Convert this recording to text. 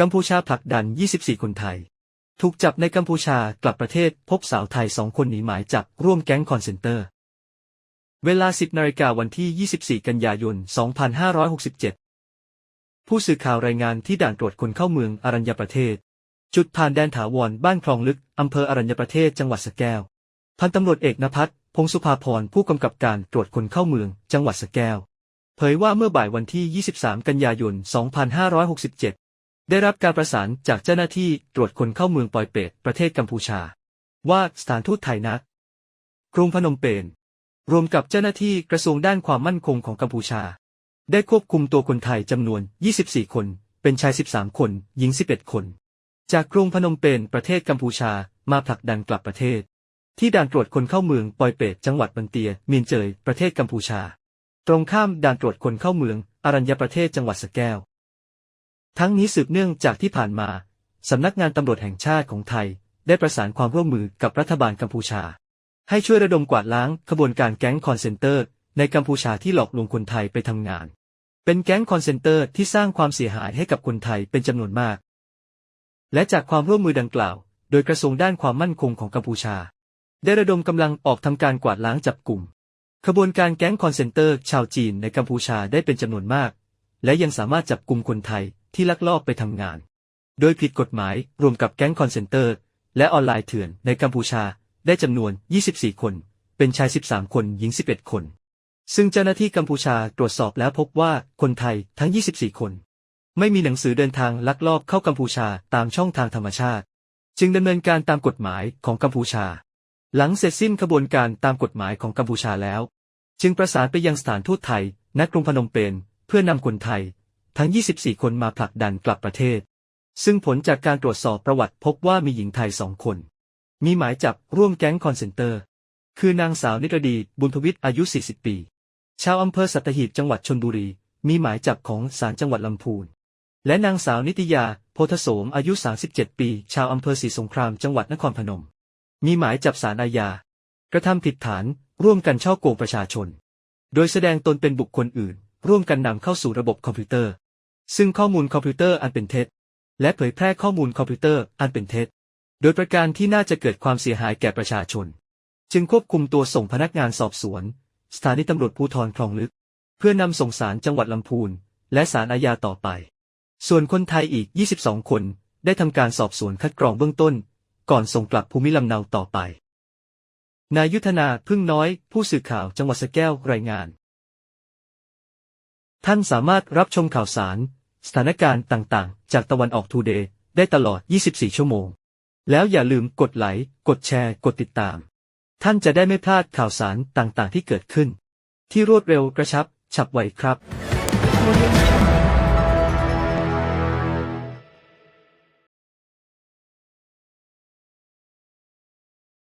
กัมพูชาผลักดัน 24 คนไทย ถูกจับในกัมพูชากลับประเทศพบสาวไทยสองคนหนีหมายจับร่วมแก๊งคอนเซนเตอร์ เวลา 10นาฬิกาวันที่ 24 กันยายน 2567 ผู้สื่อข่าวรายงานที่ด่านตรวจคนเข้าเมืองอรัญญประเทศ จุดผ่านแดนถาวรบ้านคลองลึก อำเภออรัญญประเทศจังหวัดสแก้ว พันตำรวจเอกนภัสพงสุภาพรผู้กำกับการตรวจคนเข้าเมือง จังหวัดสแก้ว เผยว่าเมื่อบ่ายวันที่ 23 กันยายน 2567 ได้รับการประสานจากเจ้าหน้าที่ตรวจคนเข้าเมืองปอยเปตประเทศกัมพูชา ว่าสถานทูตไทยนักกรุงพนมเปญรวมกับเจ้าหน้าที่กระทรวงด้านความมั่นคงของกัมพูชา ได้ควบคุมตัวคนไทยจำนวน 24 คน เป็นชาย 13 คน หญิง 11 คน จากกรุงพนมเปญประเทศกัมพูชามาผลักดันกลับประเทศ ที่ด่านตรวจคนเข้าเมืองปอยเปตจังหวัดบันเตียเมียนเจยประเทศกัมพูชา ตรงข้ามด่านตรวจคนเข้าเมือง อรัญญประเทศจังหวัดสะแก้ว ทั้งนี้สืบเนื่องจากที่ผ่านมาสำนักงานตำรวจแห่งชาติของไทย ได้ประสานความร่วมมือกับรัฐบาลกัมพูชา ให้ช่วยระดมกวาดล้างขบวนการแก๊งคอนเซนเตอร์ ในกัมพูชาที่หลอกลวงคนไทยไปทำงาน เป็นแก๊งคอนเซนเตอร์ที่สร้างความเสียหายให้กับคนไทยเป็นจำนวนมาก และจากความร่วมมือดังกล่าว โดยกระทรวงด้านความมั่นคงของกัมพูชา ได้ระดมกำลังออกทำการกวาดล้างจับกลุ่ม ขบวนการแก๊งคอนเซนเตอร์ ชาวจีนในกัมพูชาได้เป็นจำนวนมาก และยังสามารถจับกลุ่มคนไทย ที่ลักลอบไปทำงาน โดยผิดกฎหมายรวมกับแก๊งคอนเซนเตอร์ และออนไลน์เถื่อนในกัมพูชาได้จำนวน 24 คน เป็นชาย 13 คนหญิง 11 คน ซึ่งเจ้าหน้าที่กัมพูชาตรวจสอบแล้วพบว่าคนไทยทั้ง 24 คน ไม่มีหนังสือเดินทางลักลอบเข้ากัมพูชาตามช่องทางธรรมชาติ จึงดำเนินการตามกฎหมายของกัมพูชา หลังเสร็จสิ้นขบวนการตามกฎหมายของกัมพูชาแล้ว จึงประสานไปยังสถานทูตไทยณกรุงพนมเปญเพื่อนำคนไทย ทั้ง 24 คนมาผลักดันกลับประเทศ ซึ่งผลจากการตรวจสอบประวัติพบว่ามีหญิงไทยสองคน มีหมายจับร่วมแก๊งคอนเซนเตอร์ คือนางสาวนิรดีบุญทวิทย์อายุ 40 ปี ชาวอำเภอสัตหีบจังหวัดชนบุรี มีหมายจับของศาลจังหวัดลำพูน และนางสาวนิตยาโพธโสมอายุ 37 ปี ชาวอำเภอศรีสงครามจังหวัดนครพนม มีหมายจับสารอาญากระทำผิดฐานร่วมกันช่อโกงประชาชน โดยแสดงตนเป็นบุคคลอื่น ร่วมกันนำเข้าสู่ระบบคอมพิวเตอร์ ซึ่งข้อมูลคอมพิวเตอร์อันเป็นเท็จ และเผยแพร่ข้อมูลคอมพิวเตอร์อันเป็นเท็จ โดยประการที่น่าจะเกิดความเสียหายแก่ประชาชน จึงควบคุมตัวส่งพนักงานสอบสวน สถานีตำรวจภูธรคลองลึก เพื่อนำส่งสารจังหวัดลำพูน และศาลอาญาต่อไป ส่วนคนไทยอีก 22 คนได้ทำการสอบสวนคัดกรองเบื้องต้น ก่อนส่งกลับภูมิลำเนาต่อไป นายยุทธนาพึ่งน้อย ผู้สื่อข่าวจังหวัดสแก้วรายงาน ท่านสามารถรับชมข่าวสาร สถานการณ์ต่างๆ จากตะวันออกทูเดย์ได้ตลอด 24 ชั่วโมง แล้วอย่าลืมกดไลค์ กดแชร์ กดติดตาม ท่านจะได้ไม่พลาดข่าวสารต่างๆ ที่เกิดขึ้น ที่รวดเร็วกระชับ ฉับไวครับ